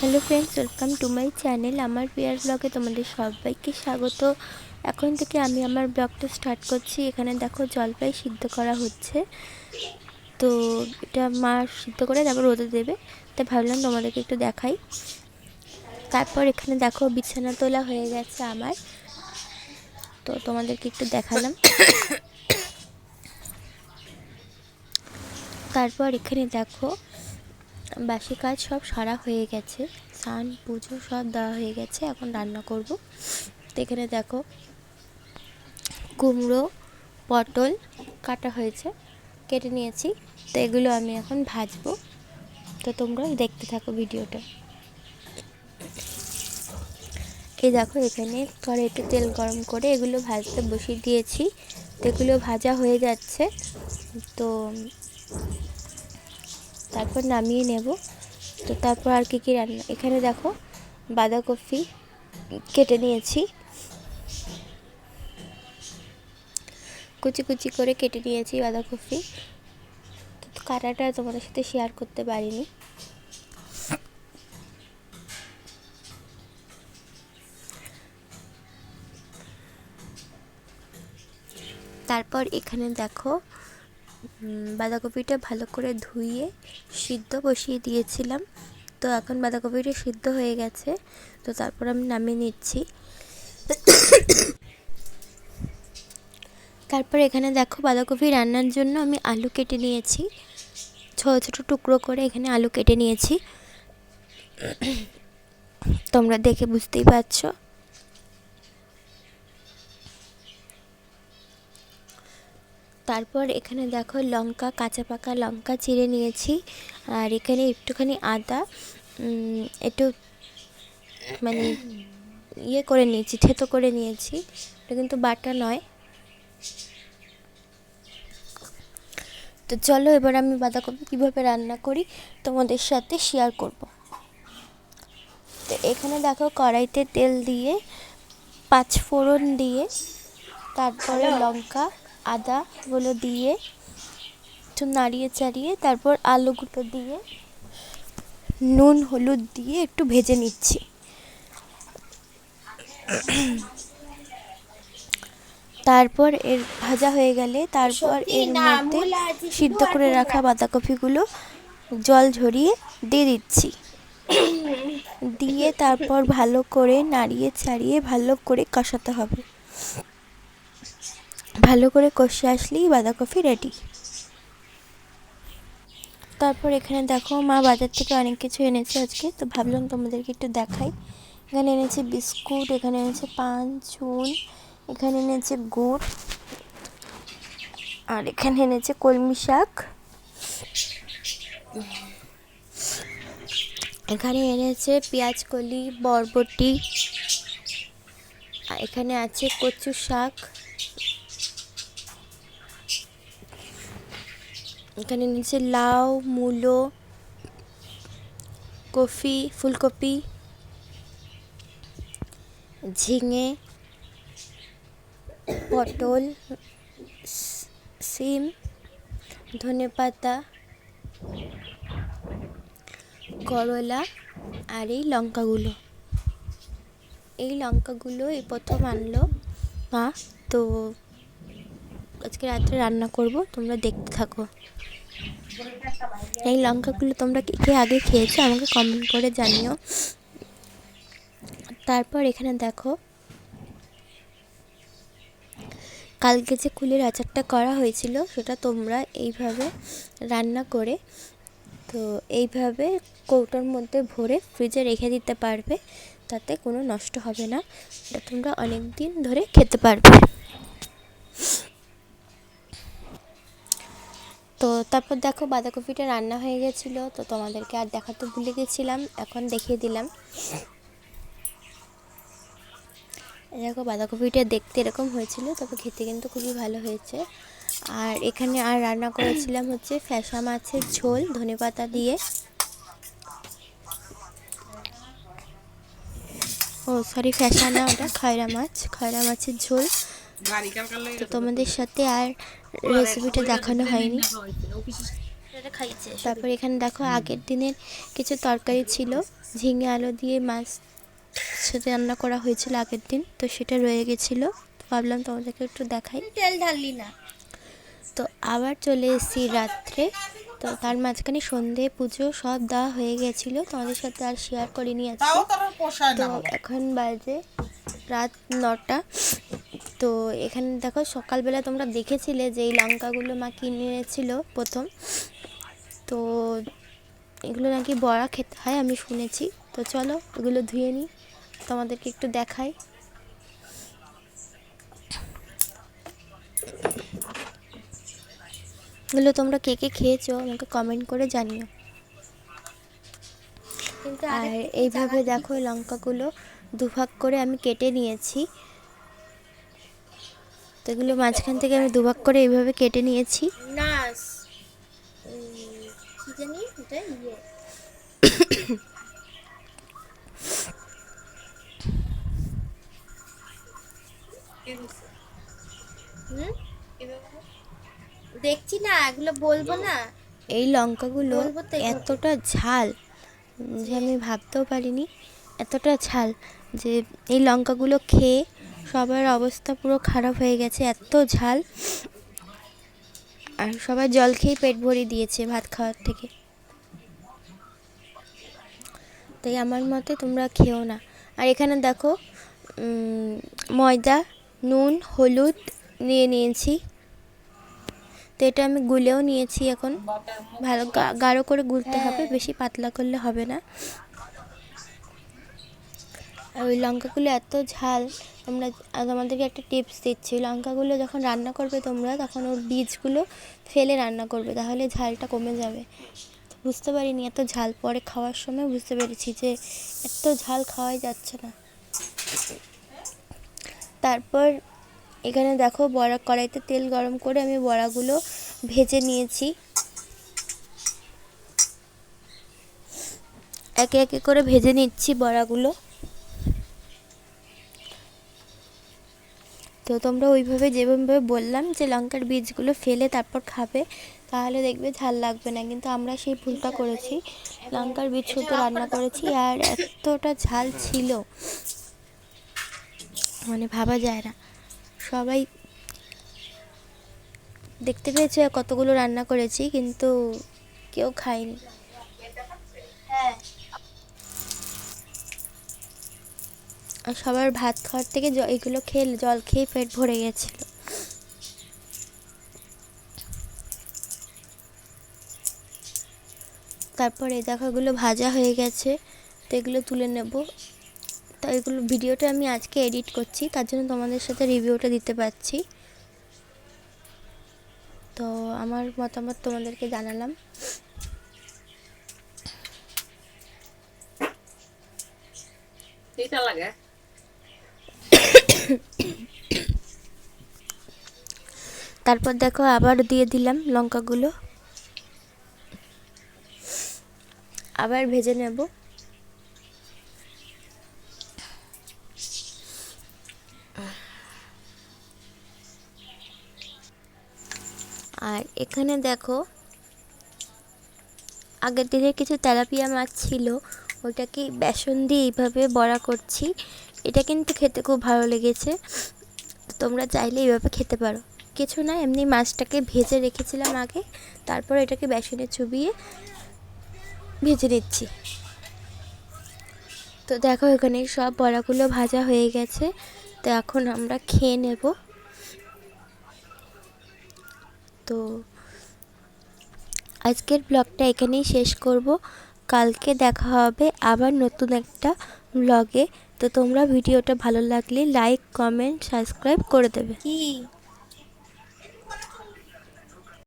Hello friends, welcome to my channel. আমার পিয়ার ব্লগে তোমাদের সবাইকে স্বাগত। এখন থেকে আমি আমার ব্লগটা স্টার্ট করছি। এখানে দেখো জলপাই সিদ্ধ করা হচ্ছে। তো এটা মা সিদ্ধ করে তারপর রোদে দেবে। তাই ভাবলাম তোমাদেরকে একটু দেখাই। তারপর এখানে দেখো বিছানা তোলা হয়ে গেছে আমার। তো তোমাদেরকে একটু দেখালাম। তারপর এখানে দেখো বাসি কাজ সব সারা হয়ে গেছে। স্নান, পুজো সব দেওয়া হয়ে গেছে। এখন রান্না করব। তো এখানে দেখো, কুমড়ো, পটল কাটা হয়েছে, কেটে নিয়েছি। তো এগুলো আমি এখন ভাজবো। তো তোমরা দেখতে থাকো ভিডিওটা। এই দেখো, এখানে কড়াইতে তেল গরম করে এগুলো ভাজতে বসিয়ে দিয়েছি। তো এগুলো ভাজা হয়ে যাচ্ছে। তো তারপর নামিয়ে নেব। তো তারপর আর কী কী রান্না এখানে দেখো বাঁধাকপি কেটে নিয়েছি। কুচি কুচি করে কেটে নিয়েছি বাঁধাকপি। কাটাটা তোমাদের সাথে শেয়ার করতে পারিনি। তারপর এখানে দেখো বাঁধাকপিটা ভালো করে ধুয়ে সিদ্ধ বসিয়ে দিয়েছিলাম। তো এখন বাঁধাকপিটা সিদ্ধ হয়ে গেছে। তো তারপর আমি নামিয়ে নিচ্ছি। তারপর এখানে দেখো বাঁধাকপি রান্নার জন্য আমি আলু কেটে নিয়েছি। ছোটো ছোটো টুকরো করে এখানে আলু কেটে নিয়েছি। তোমরা দেখে বুঝতেই পারছ। তারপর এখানে দেখো লঙ্কা, কাঁচা পাকা লঙ্কা চিড়ে নিয়েছি। আর এখানে একটুখানি আদা একটু মানে ইয়ে করে নিয়েছি, থেতো করে নিয়েছি। এটা কিন্তু বাটা নয়। তো চলো এবার আমি বাঁধাকপি কীভাবে রান্না করি তোমাদের সাথে শেয়ার করব। তো এখানে দেখো কড়াইতে তেল দিয়ে পাঁচ ফোড়ন দিয়ে, তারপরে লঙ্কা আদাগুলো দিয়ে একটু নাড়িয়ে চাড়িয়ে তারপর আলুগুলো দিয়ে নুন হলুদ দিয়ে একটু ভেজে নিচ্ছি। তারপর এর ভাজা হয়ে গেলে তারপর এর মধ্যে সিদ্ধ করে রাখা বাঁধাকপিগুলো জল ঝরিয়ে দিয়ে দিচ্ছি। দিয়ে তারপর ভালো করে নাড়িয়ে ছাড়িয়ে ভালো করে কষাতে হবে। ভালো করে কষে আসলেই বাঁধাকপি রেডি তারপর এখানে দেখো মা বাজার থেকে অনেক কিছু এনেছে আজকে, তো ভাবলাম তোমাদেরকে একটু দেখাই। এখানে এনেছে বিস্কুট, এখানে এনেছে পান, চুন, এখানে এনেছে গুড়, আর এখানে এনেছে কলমি শাক। এখানে এনেছে পেঁয়াজ, কলি, বরবটি এখানে আছে কচু শাক। এখানে নিচে লাউ, মূলো, কফি, ফুলকপি, ঝিঙে, পটল, সিম ধনেপাতা করলা আর এই লঙ্কাগুলো। এই লঙ্কাগুলো এই প্রথম আনলো মা, তো আজকে রাত্রে রান্না করব, তোমরা দেখতে থাকো। এই লঙ্কাগুলো তোমরা কে কে আগে খেয়েছো আমাকে কমেন্ট করে জানিও। তারপর এখানে দেখো, কালকে যে কুলের আচারটা করা হয়েছিল, সেটা তোমরা এইভাবে রান্না করে, তো এইভাবে কৌটোর মধ্যে ভরে ফ্রিজে রেখে দিতে পারবে, তাতে কোনো নষ্ট হবে না। এটা তোমরা অনেক দিন ধরে খেতে পারবে। তো তারপর দেখো বাঁধাকপিটা রান্না হয়ে গেছিল, তো তোমাদেরকে আর দেখাতে ভুলে গেছিলাম, এখন দেখিয়ে দিলাম। দেখো বাঁধাকপিটা দেখতে এরকম হয়েছিল, তবে খেতে কিন্তু খুবই ভালো হয়েছে। আর এখানে আর রান্না করেছিলাম হচ্ছে ফ্যাসা মাছের ঝোল ধনেপাতা দিয়ে। ও সরি ফ্যাসা না, ওটা খয়রা মাছ, খয়রা মাছের ঝোল। তো তোমাদের সাথে আর রেসিপিটা দেখানো হয়নি। তারপর এখানে দেখো আগের দিনের কিছু তরকারি ছিল ঝিঙে আলু দিয়ে মাছ সাথে রান্না করা হয়েছিল আগের দিন তো সেটা রয়ে গেছিল। ভাবলাম তোমাদেরকে একটু দেখাই। তেল ঢাললি না। তো আবার চলে এসেছি রাত্রে তো তার মাঝখানে সন্ধে পুজো সব দেওয়া হয়ে গেছিল তোমাদের সাথে আর শেয়ার করিনি আজকে। তো এখন বাজে রাত নটা। তো এখানে দেখো সকালবেলা তোমরা দেখেছিলে যে এই লঙ্কাগুলো মা কিনে এনেছিল প্রথম। তো এগুলো নাকি বড়া খেতে হয় আমি শুনেছি। তো চলো এগুলো ধুয়ে নিই তোমাদেরকে একটু দেখাই। এগুলো তোমরা কে কে খেয়েছো আমাকে কমেন্ট করে জানিও। আর এইভাবে দেখো লঙ্কাগুলো দুভাগ করে আমি কেটে নিয়েছি। তো এগুলো মাঝখান থেকে আমি দুভাগ করে এইভাবে কেটে নিয়েছি। কি জানি? এটা ইয়ে। দেখছি না এগুলো বলব না। এই লঙ্কাগুলো এতটা ঝাল যে আমি ভাবতেও পারিনি এতটা ঝাল যে এই লঙ্কাগুলো খেয়ে সবার অবস্থা পুরো খারাপ হয়ে গেছে, এত ঝাল। আর সবাই জল খেয়ে পেট ভরিয়ে দিয়েছে ভাত খাওয়ার থেকে। তাই আমার মতে তোমরা খেও না। আর এখানে দেখো ময়দা, নুন, হলুদ নিয়ে নিয়েছি। তো এটা আমি গুলেও নিয়েছি এখন। ভালো গাঢ় করে গুলতে হবে, বেশি পাতলা করলে হবে না। ওই লঙ্কাগুলো এত ঝাল, তোমরা, আর তোমাদেরকে একটা টিপস দিচ্ছি। লঙ্কাগুলো যখন রান্না করবে তোমরা, তখন ওর বীজগুলো ফেলে রান্না করবে, তাহলে ঝালটা কমে যাবে। বুঝতে পারিনি, এত ঝাল পরে খাওয়ার সময় বুঝতে পেরেছি যে এত ঝাল খাওয়াই যাচ্ছে না। তারপর এখানে দেখো, বড়া কড়াইতে তেল গরম করে আমি বড়াগুলো ভেজে নিয়েছি। একে একে করে ভেজে নিচ্ছি বড়াগুলো। তো তোমরা ওইভাবে যেভাবে বললাম যে লঙ্কার বীজগুলো ফেলে তারপর খাবে, তাহলে দেখবে ঝাল লাগবে না। কিন্তু আমরা সেই ভুলটা করেছি। লঙ্কার বীজ শুধু রান্না করেছি আর এতটা ঝাল ছিল। মানে ভাবা যায় না। সবাই দেখতে পেয়েছে কতগুলো রান্না করেছি, কিন্তু কেউ খায়নি। সবার ভাত খাওয়ার থেকে এগুলো খেয়ে জল খেয়ে পেট ভরে গেছিল। তারপরে এই দেখো এগুলো ভাজা হয়ে গেছে, তো এগুলো তুলে নেব। তো এগুলো ভিডিওটা আমি আজকে এডিট করছি, তার জন্য তোমাদের সাথে রিভিউটা দিতে পারছি। তো আমার মতামত তোমাদেরকে জানালাম। এটা লাগে। তারপর দেখো আবার দিয়ে দিলাম লঙ্কাগুলো। আবার ভেজে নেব। আর এখানে দেখো, আগের দিনের কিছু তেলাপিয়া মাছ ছিল, ওটাকে বেসন দিয়ে এইভাবে বড়া করছি। এটা কিন্তু খেতে খুব ভালো লেগেছে। তোমরা চাইলে এইভাবে খেতে পারো। কিছু না, এমনি মাছটাকে ভেজে রেখেছিলাম আগে। তারপর এটাকে বেসনে চুবিয়ে ভেজে নিচ্ছি। তো দেখো, এখানে সব বড়াগুলো ভাজা হয়ে গেছে। তো এখন আমরা খেয়ে নেব। তো আজকের ব্লগটা এখানেই শেষ করব। কালকে দেখা হবে আবার নতুন একটা ব্লগে তো তোমরা ভিডিওটা ভালো লাগলে লাইক কমেন্ট সাবস্ক্রাইব করে দেবে। কি?